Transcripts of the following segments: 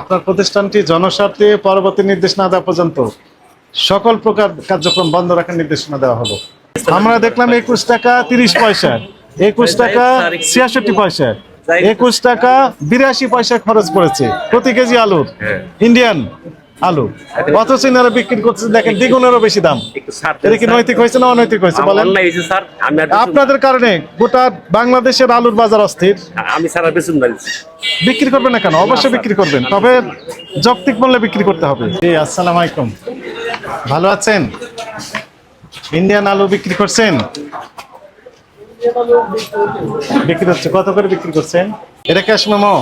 আপনার প্রতিষ্ঠানটি জনস্বার্থে পরবর্তী নির্দেশ না দেওয়া পর্যন্ত সকল প্রকার কার্যক্রম বন্ধ রাখার নির্দেশনা দেওয়া হলো। আমরা দেখলাম একুশ টাকা তিরিশ পয়সা। একুশ টাকা ছিয়াষট্টি পয়সা। একুশ টাকা বিরাশি পয়সা খরচ করেছে। প্রতি কেজি আলুর ইন্ডিয়ান। আলু। অথচ এনারা বিক্রি করছে দেখেন দ্বিগুণেরও বেশি দাম। এটা কি নৈতিক হয়েছে না অনৈতিক হয়েছে বলেন? আপনাদের কারণে গোটা বাংলাদেশের আলুর বাজার অস্থির। আমি আর বেচুন বিক্রি করবেন না কেন? অবশ্যই বিক্রি করবেন। তবে যৌক্তিক মূল্যে বিক্রি করতে হবে। জি আসসালামু আলাইকুম। ভালো আছেন? ইন্ডিয়ান আলু বিক্রি করছেন? বিক্রি হচ্ছে। কত করে বিক্রি করছেন? এটা ক্যাশ মেমো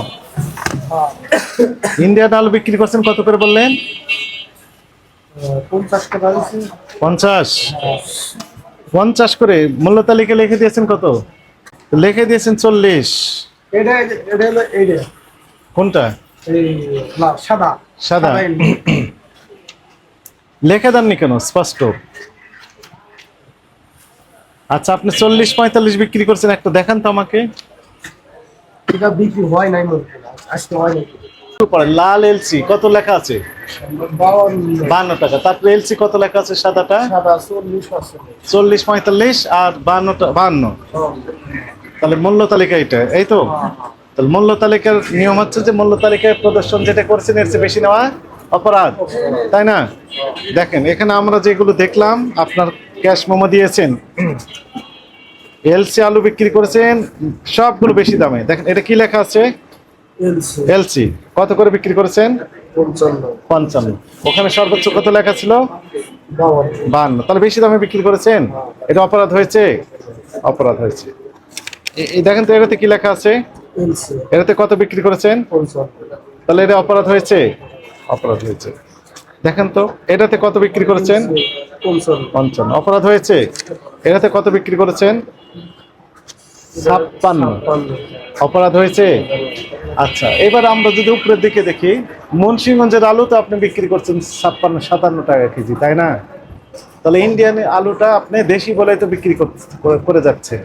ইন্ডিয়ান আলু বিক্রি করছেন কত করে বললেন? পঞ্চাশ পঞ্চাশ। করে। মূল্য তালিকা লিখে দিয়েছেন কত? লিখে দিয়েছেন চল্লিশ। কোনটা? সাদা। সাদা। ইন্ডিয়া। লেখা দেননি কেন? স্পষ্ট। আচ্ছা আপনি চল্লিশ পঁয়তাল্লিশ বিক্রি করছেন একটা দেখান তো আমাকে। এটা বিক্রি হয় নাই মনে পরে লাল এলসি কত লেখা আছে? বান্ন টাকা। তারপরে এলসি কত লেখা আছে সাদাটা? চল্লিশ পঁয়তাল্লিশ আর বান্নটা বান্ন। তাহলে মূল্য তালিকা এটা এই তো? তাহলে মূল্য তালিকার নিয়ম হচ্ছে যে মূল্য তালিকায় প্রদর্শন যেটা করছেন, এর চেয়ে বেশি নেওয়া অপরাধ, তাই না? দেখেন, এখানে আমরা যেগুলো দেখলাম, আপনার ক্যাশ মোমো দিয়েছেন। এলসি আলু বিক্রি করেছেন, সবগুলো বেশি দামে। দেখেন, এটা কি লেখা আছে? এলসি কত করে বিক্রি করেছেন? পঞ্চান্ন। ওখানে সর্বোচ্চ কত লেখা ছিল? বান্ন তাহলে বেশি দামে বিক্রি করেছেন? এটা অপরাধ হয়েছে? অপরাধ হয়েছে। দেখেন তো এটাতে কি লেখা আছে? এটাতে কত বিক্রি করেছেন? তাহলে এটা অপরাধ হয়েছে? অপরাধ হয়েছে। দেখেন তো এটাতে কত বিক্রি করেছেন? পঞ্চান্ন। অপরাধ হয়েছে? এটাতে কত বিক্রি করেছেন? ছাপ্পান্ন। অপরাধ হয়েছে? আচ্ছা এবার আমরা যদি উপরের দিকে দেখি মুন্সিগঞ্জের আলু তো আপনি বিক্রি করছেন ছাপ্পান্ন সাতান্ন টাকা কেজি তাই না? তাহলে ইন্ডিয়ান আলুটা আপনি দেশি বলে তো বিক্রি করে- যাচ্ছে।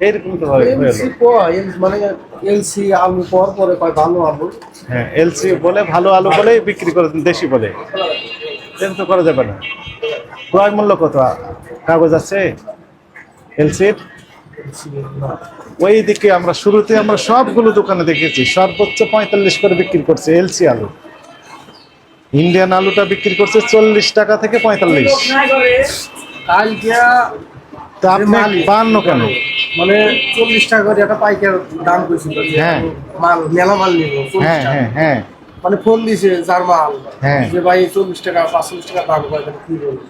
এইরকম তো হয়- এলসি মানে এলসি আলু পর পরে কয় ভালো আলু? হ্যাঁ এলসি বলে ভালো আলু বিক্রি করে দেশি বলে। তো করা যাবে না। ক্রয় মূল্য কত? কাগজ আছে? এলসির? ওই দিকে আমরা শুরুতে আমরা সবগুলো দোকানে দেখেছি। সর্বোচ্চ পঁয়তাল্লিশ করে বিক্রি করছে এলসি আলু। ইন্ডিয়ান আলুটা বিক্রি করছে চল্লিশ টাকা থেকে পঁয়তাল্লিশ। কালকে আপনি বান্ন কেন? মানে চল্লিশ টাকা করে একটা পাইকার দাম করেছিল হ্যাঁ। মাল মেলা মাল নিব হ্যাঁ হ্যাঁ হ্যাঁ। মানে ফোন দিছে যার মাল। হ্যাঁ। যে ভাই চল্লিশ টাকা পাঁচচল্লিশ টাকা দাম করে তাহলে কি বলব?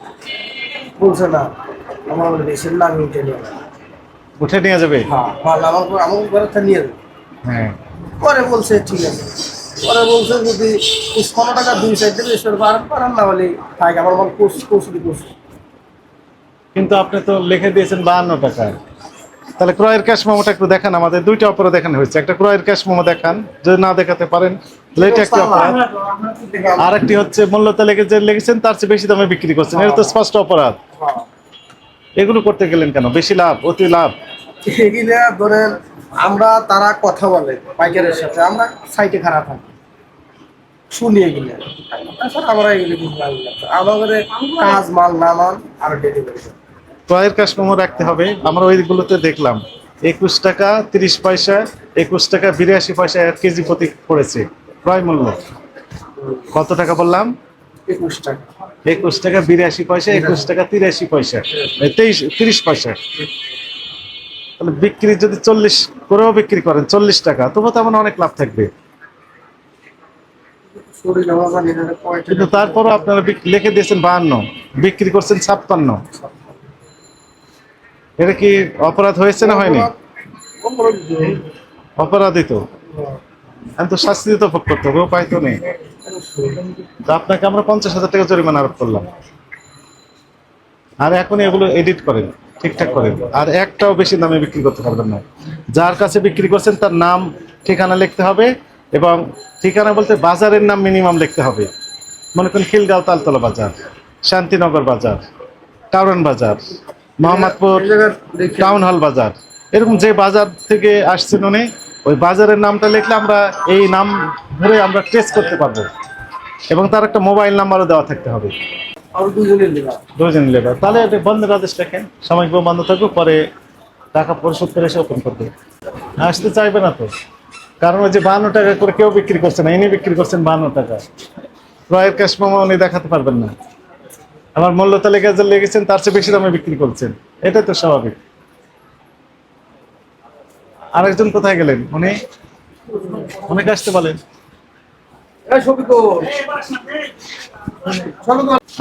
বলছে না। আমার দেশের নাম। উঠে নিয়ে যাবে? হ্যাঁ মাল আমার ঘর- আমার ঘরে নিয়ে যাবে। হ্যাঁ। পরে বলছে ঠিক আছে। পরে বলছে যদি কোনো টাকা দুই সাইড দেবে পারেন পারেন না বলে থাক আমার মাল কোর্স কৌশলি কোর্স কিন্তু আপনি তো লিখে দিয়েছেন বাহান্ন টাকা। তাহলে ক্রয়ের ক্যাশ মোমোটা একটু দেখান আমাদের দুইটা অপরাধ দেখানো হয়েছে। একটা ক্রয়ের ক্যাশ মোমো দেখান যদি না দেখাতে পারেন একটি অপরাধ। আর একটি হচ্ছে মূল্য তালিকা যে লিখেছেন তার চেয়ে বেশি দামে বিক্রি করছেন। এটা তো স্পষ্ট অপরাধ। এগুলো করতে গেলেন কেন? বেশি লাভ অতি লাভ? এগুলো ধরেন আমরা তারা কথা বলে পাইকারের সাথে আমরা সাইটে খারাপ থাকি। শুনি এগুলো। তাছাড়া আমরা এগুলো জানি আমাদের কাজ মাল না মাল আর ডেলিভারি ক্রয়ের মোমো রাখতে হবে। আমরা ওইগুলোতে দেখলাম একুশ টাকা তিরিশ পয়সা একুশ টাকা বিরাশি পয়সা এক কেজি প্রতি পড়েছে। ক্রয় মূল্য। কত টাকা বললাম? একুশ টাকা। একুশ টাকা বিরাশি পয়সা, একুশ টাকা তিরাশি পয়সা তেইশ, তিরিশ পয়সা। তাহলে বিক্রি যদি চল্লিশ করেও বিক্রি করেন, চল্লিশ টাকা তবু তো আমার অনেক লাভ থাকবে। কিন্তু তারপরও আপনারা লিখে দিয়েছেন বাহান্ন, বিক্রি করছেন ছাপ্পান্ন। এটা কি অপরাধ হয়েছে না হয়নি? অপরাধী। তো। আমি তো শাস্তি তো ভোগ করতে হবে, উপায় তো নেই। তো আপনাকে আমরা পঞ্চাশ হাজার টাকা জরিমানা আরোপ করলাম। আর এখন এগুলো এডিট করেন ঠিকঠাক করেন। আর একটাও বেশি দামে বিক্রি করতে পারবেন না। যার কাছে বিক্রি করছেন তার নাম ঠিকানা লিখতে হবে এবং ঠিকানা বলতে বাজারের নাম মিনিমাম লিখতে হবে। মনে করেন খিলগাঁও তালতলা বাজার শান্তিনগর বাজার কারণ বাজার মোহাম্মদপুর টাউন হল বাজার। এরকম যে বাজার থেকে আসছেন উনি ওই বাজারের নামটা লিখলে আমরা এই নাম ধরে আমরা ট্রেস করতে পারব। এবং তার একটা মোবাইল নাম্বারও দেওয়া থাকতে হবে। দুজন লেবার। তাহলে বন্ধের আদেশ রাখেন। সাময়িকভাবে বন্ধ থাকবে পরে টাকা পরিশোধ করে এসে ওপেন করবে আসতে চাইবে না তো। কারণ ওই যে বাহান্ন টাকা করে কেউ বিক্রি করছে না ইনি বিক্রি করছেন বাহান্ন টাকা। ক্রয়ের ক্যাশ মামা উনি দেখাতে পারবেন না। আমার মূল্য তালিকা যে লেগেছেন তার চেয়ে বেশি দামে বিক্রি করছেন। এটাই তো স্বাভাবিক। আরেকজন কোথায় গেলেন? উনি? অনেক আসতে তো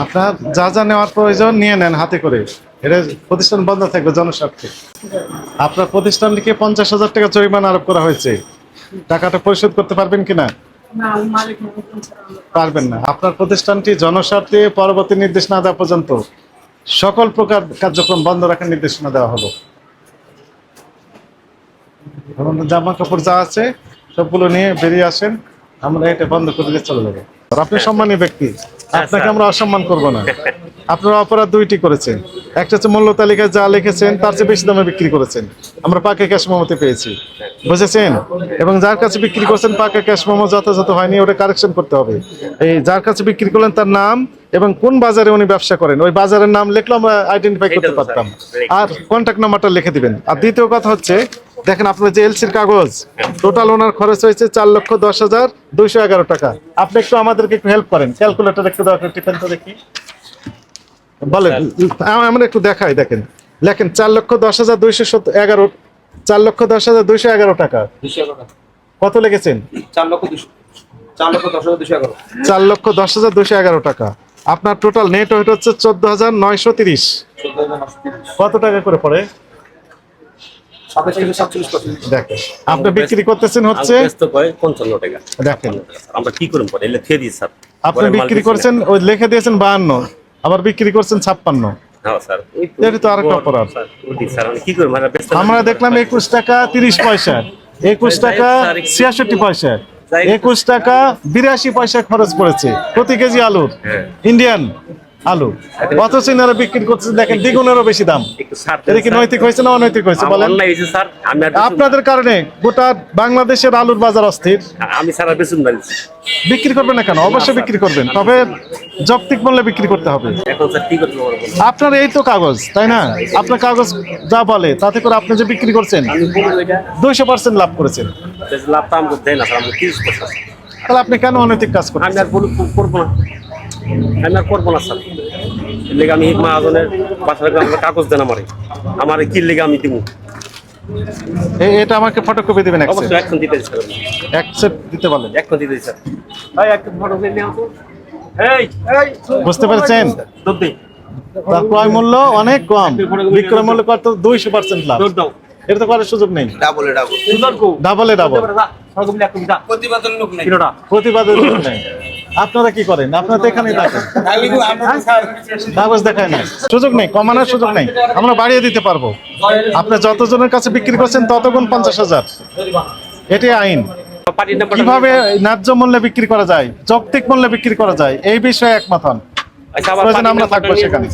আপনার যা যা নেওয়ার প্রয়োজন নিয়ে নেন হাতে করে। এটা প্রতিষ্ঠান বন্ধ থাকবে জনস্বার্থে। আপনার প্রতিষ্ঠানটিকে পঞ্চাশ হাজার টাকা জরিমানা আরোপ করা হয়েছে। টাকাটা পরিশোধ করতে পারবেন কিনা? পারবেন না। আপনার প্রতিষ্ঠানটি জনস্বার্থে পরবর্তী নির্দেশ না দেওয়া পর্যন্ত সকল প্রকার কার্যক্রম বন্ধ রাখার নির্দেশনা দেওয়া হলো। জামা কাপড় যা আছে সবগুলো নিয়ে বেরিয়ে আসেন। আমরা এটা বন্ধ করে দিয়ে চলে যাব। আপনি সম্মানী ব্যক্তি আপনাকে আমরা অসম্মান করব না। আপনারা অপরাধ দুইটি করেছেন। একটা হচ্ছে মূল্য তালিকায় যা লিখেছেন তার চেয়ে বেশি দামে বিক্রি করেছেন। আমরা পাকে ক্যাশ মোমোতে পেয়েছি। বুঝেছেন? এবং যার কাছে বিক্রি করছেন পাকে ক্যাশ মোমো যথাযথ হয়নি ওটা কারেকশন করতে হবে। এই যার কাছে বিক্রি করলেন তার নাম এবং কোন বাজারে উনি ব্যবসা করেন ওই বাজারের নাম লিখলে আমরা আইডেন্টিফাই করতে পারতাম। আর কন্ট্যাক্ট নাম্বারটা লিখে দিবেন। আর দ্বিতীয় কথা হচ্ছে দেখেন আপনার যে এলসির কাগজ টোটাল ওনার খরচ হয়েছে চার লক্ষ দশ হাজার দুইশো এগারো টাকা। আপনি একটু আমাদেরকে একটু হেল্প করেন। ক্যালকুলেটর একটু টিপেন তো দেখি। বলেন আমরা একটু দেখাই দেখেন। লেখেন চার লক্ষ দশ হাজার দুইশো এগারো চার লক্ষ দশ হাজার দুইশো এগারো টাকা। কত লেগেছেন? চার লক্ষ দুশো চার লক্ষ দশ হাজার দুশো এগারো টাকা। আপনার টোটাল নেট ওয়েট হচ্ছে চোদ্দ হাজার নয়শো তিরিশ। কত টাকা করে পড়ে সাতাশ থেকে সাতচল্লিশ পার্সেন্ট দেখেন আপনি বিক্রি করতেছেন হচ্ছে পঞ্চান্ন টাকা। দেখেন। আমরা কি করুন পরে এলে দিই স্যার। আপনি বিক্রি করছেন ওই লিখে দিয়েছেন বাহান্ন আবার বিক্রি করছেন ছাপ্পান্ন। হ্যাঁ আমরা দেখলাম একুশ টাকা তিরিশ পয়সা। একুশ টাকা ছিয়াষট্টি পয়সা। একুশ টাকা বিরাশি পয়সা খরচ করেছে। প্রতি কেজি আলুর। হ্যাঁ। ইন্ডিয়ান আলু। অথচ এনারা বিক্রি করছে দেখেন দ্বিগুণেরও বেশি দাম। এটা কি নৈতিক হয়েছে না অনৈতিক হয়েছে বলেন? আমি আর বেচুন- আপনাদের কারণে গোটা বাংলাদেশের আলুর বাজার অস্থির। আমি স্যার আর বেসুন না বিক্রি করবেন না কেন? অবশ্যই বিক্রি করবেন তবে যৌক্তিক মূল্যে বিক্রি করতে হবে? আপনার এই তো কাগজ তাই না? আপনার কাগজ যা বলে তাতে করে আপনি যে বিক্রি করছেন আমি দুইশো পার্সেন্ট লাভ করেছেন। লাভ তো পয়সা তাহলে আপনি কেন অনৈতিক কাজ আমি করছেন আর বলুন করব না। আমি আর করব না স্যার। এর লেগে আমি হিকমা আজনের বাসা আমার কাগজ দেন আমারে। আমার কি লেগে আমি দিব এটা আমাকে ফটোকপি দিবেন অবশ্যই এখন দিতে স্যার। অ্যাকসেপ্ট দিতে বলেন। এখন দিতে স্যার। ভাই একটা ফটো নিয়ে আসো এই এই। বুঝতে পেরেছেন? দুধ তার ক্রয় মূল্য অনেক কম। বিক্রয় মূল্য কত? দুইশো পার্সেন্ট লাভ এটা তো করার সুযোগ নেই। ডাবলে ডাবল ডাবলে ডাবল প্রতিবাদের লোক প্রতিবাদের নেই। আপনারা কি করেন? আপনারা তো এখানেই থাকেন। কাগজ দেখায় না সুযোগ নেই কমানোর সুযোগ নেই। আমরা বাড়িয়ে দিতে পারব। আপনি যতজনের কাছে বিক্রি করছেন ততগুণ পঞ্চাশ হাজার। এটি আইন। কীভাবে ন্যায্য মূল্যে বিক্রি করা যায় যৌক্তিক মূল্যে বিক্রি করা যায় এই বিষয়ে একমত হন। আচ্ছা আমরা থাকব সেখানে।